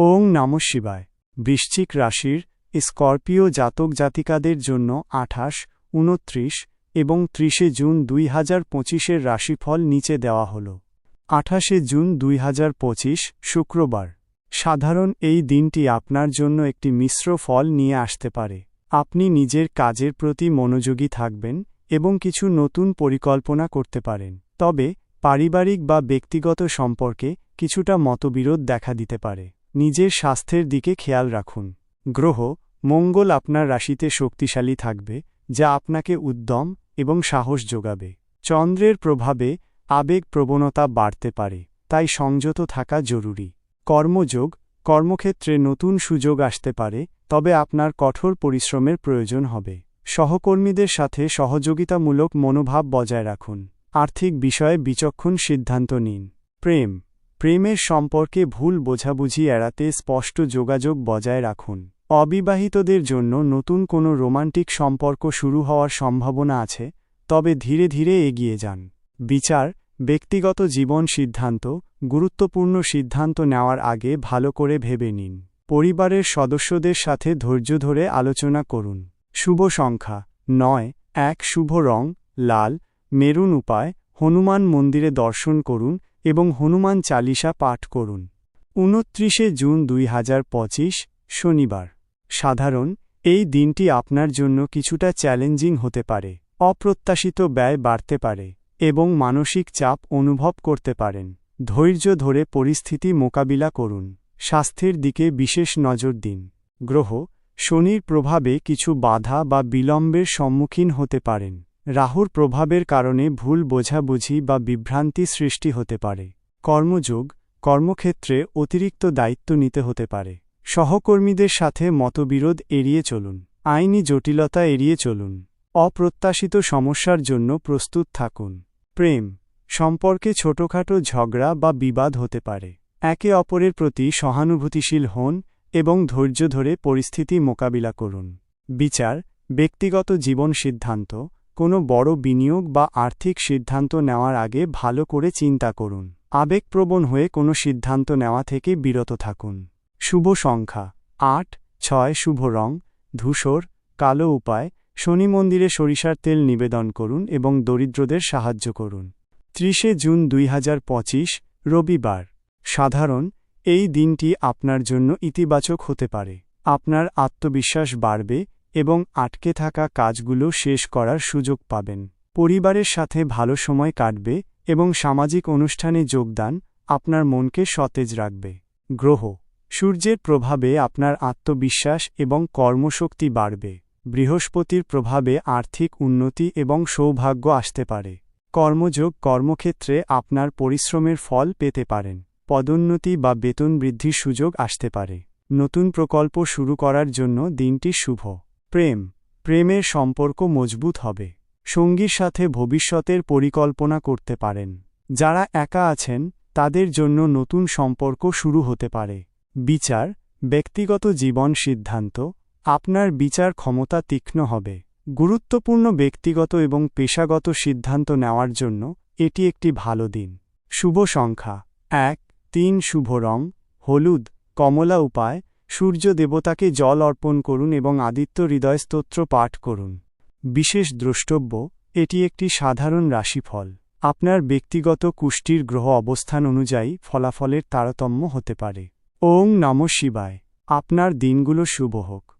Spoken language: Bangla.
ওং নম শিবায়। বৃশ্চিক রাশির স্করপিও জাতক জাতিকাদের জন্য আঠাশ, উনত্রিশ এবং ত্রিশে জুন দুই হাজার পঁচিশের রাশিফল নিচে দেওয়া হল। আঠাশে জুন দুই হাজার পঁচিশ, শুক্রবার। সাধারণ এই দিনটি আপনার জন্য একটি মিশ্র ফল নিয়ে আসতে পারে। আপনি নিজের কাজের প্রতি মনোযোগী থাকবেন এবং কিছু নতুন পরিকল্পনা করতে পারেন। তবে পারিবারিক বা ব্যক্তিগত সম্পর্কে কিছুটা মতবিরোধ দেখা দিতে পারে। নিজের স্বাস্থ্যের দিকে খেয়াল রাখুন। গ্রহ, মঙ্গল আপনার রাশিতে শক্তিশালী থাকবে, যা আপনাকে উদ্যম এবং সাহস যোগাবে। চন্দ্রের প্রভাবে আবেগ প্রবণতা বাড়তে পারে, তাই সংযত থাকা জরুরি। কর্মযোগ, কর্মক্ষেত্রে নতুন সুযোগ আসতে পারে, তবে আপনার কঠোর পরিশ্রমের প্রয়োজন হবে। সহকর্মীদের সাথে সহযোগিতামূলক মনোভাব বজায় রাখুন। আর্থিক বিষয়ে বিচক্ষণ সিদ্ধান্ত নিন। প্রেম প্রেমের সম্পর্কে ভুল বোঝাবুঝি এড়াতে স্পষ্ট যোগাযোগ বজায় রাখুন। অবিবাহিতদের জন্য নতুন কোনো রোমান্টিক সম্পর্ক শুরু হওয়ার সম্ভাবনা আছে, তবে ধীরে ধীরে এগিয়ে যান। বিচার, ব্যক্তিগত জীবন সিদ্ধান্ত, গুরুত্বপূর্ণ সিদ্ধান্ত নেওয়ার আগে ভালো করে ভেবে নিন। পরিবারের সদস্যদের সাথে ধৈর্য ধরে আলোচনা করুন। শুভ সংখ্যা, নয়, এক, শুভ রং, লাল, মেরুন উপায়, হনুমান মন্দিরে দর্শন করুন এবং হনুমান চালিসা পাঠ করুন। উনত্রিশে জুন দুই হাজার পঁচিশ, শনিবার। সাধারণ, এই দিনটি আপনার জন্য কিছুটা চ্যালেঞ্জিং হতে পারে, অপ্রত্যাশিত ব্যয় বাড়তে পারে, এবং মানসিক চাপ অনুভব করতে পারেন। ধৈর্য ধরে পরিস্থিতি মোকাবিলা করুন। স্বাস্থ্যের দিকে বিশেষ নজর দিন। গ্রহ, শনির প্রভাবে কিছু বাধা বা বিলম্বের সম্মুখীন হতে পারেন। রাহুর প্রভাবের কারণে ভুল বোঝাবুঝি বা বিভ্রান্তি সৃষ্টি হতে পারে। কর্মযোগ, কর্মক্ষেত্রে অতিরিক্ত দায়িত্ব নিতে হতে পারে। সহকর্মীদের সাথে মতবিরোধ এড়িয়ে চলুন। আইনি জটিলতা এড়িয়ে চলুন। অপ্রত্যাশিত সমস্যার জন্য প্রস্তুত থাকুন। প্রেম, সম্পর্কে ছোটখাটো ঝগড়া বা বিবাদ হতে পারে। একে অপরের প্রতি সহানুভূতিশীল হন এবং ধৈর্য ধরে পরিস্থিতি মোকাবিলা করুন। বিচার, ব্যক্তিগত জীবন সিদ্ধান্ত কোনো বড় বিনিয়োগ বা আর্থিক সিদ্ধান্ত নেওয়ার আগে ভালো করে চিন্তা করুন। আবেগপ্রবণ হয়ে কোনো সিদ্ধান্ত নেওয়া থেকে বিরত থাকুন। শুভ সংখ্যা। আট, ছয় শুভ রং, ধূসর, কালো উপায়, শনি মন্দিরে সরিষার তেল নিবেদন করুন এবং দরিদ্রদের সাহায্য করুন। ত্রিশে জুন দুই হাজার পঁচিশ, রবিবার। সাধারণ, এই দিনটি আপনার জন্য ইতিবাচক হতে পারে। আপনার আত্মবিশ্বাস বাড়বে এবং আটকে থাকা কাজগুলো শেষ করার সুযোগ পাবেন। পরিবারের সাথে ভালো সময় কাটবে এবং সামাজিক অনুষ্ঠানে যোগদান আপনার মনকে সতেজ রাখবে। গ্রহ, সূর্যের প্রভাবে আপনার আত্মবিশ্বাস এবং কর্মশক্তি বাড়বে। বৃহস্পতির প্রভাবে আর্থিক উন্নতি এবং সৌভাগ্য আসতে পারে। কর্মযোগ কর্মক্ষেত্রে আপনার পরিশ্রমের ফল পেতে পারেন। পদোন্নতি বা বেতন বৃদ্ধির সুযোগ আসতে পারে। নতুন প্রকল্প শুরু করার জন্য দিনটি শুভ। প্রেম, প্রেমের সম্পর্ক মজবুত হবে। সঙ্গীর সাথে ভবিষ্যতের পরিকল্পনা করতে পারেন। যারা একা আছেন, তাদের জন্য নতুন সম্পর্ক শুরু হতে পারে। বিচার, ব্যক্তিগত জীবন সিদ্ধান্ত, আপনার বিচার ক্ষমতা তীক্ষ্ণ হবে। গুরুত্বপূর্ণ ব্যক্তিগত এবং পেশাগত সিদ্ধান্ত নেওয়ার জন্য এটি একটি ভালো দিন। শুভ সংখ্যা। এক, তিন, শুভ রং, হলুদ, কমলা উপায় সূর্য দেবতাকে জল অর্পণ করুন এবং আদিত্য হৃদয় স্তোত্র পাঠ করুন। বিশেষ দ্রষ্টব্য, এটি একটি সাধারণ রাশিফল। আপনার ব্যক্তিগত কুষ্টির গ্রহ অবস্থান অনুযায়ী ফলাফলের তারতম্য হতে পারে। ওং নম শিবায়। আপনার দিনগুলো শুভ হোক।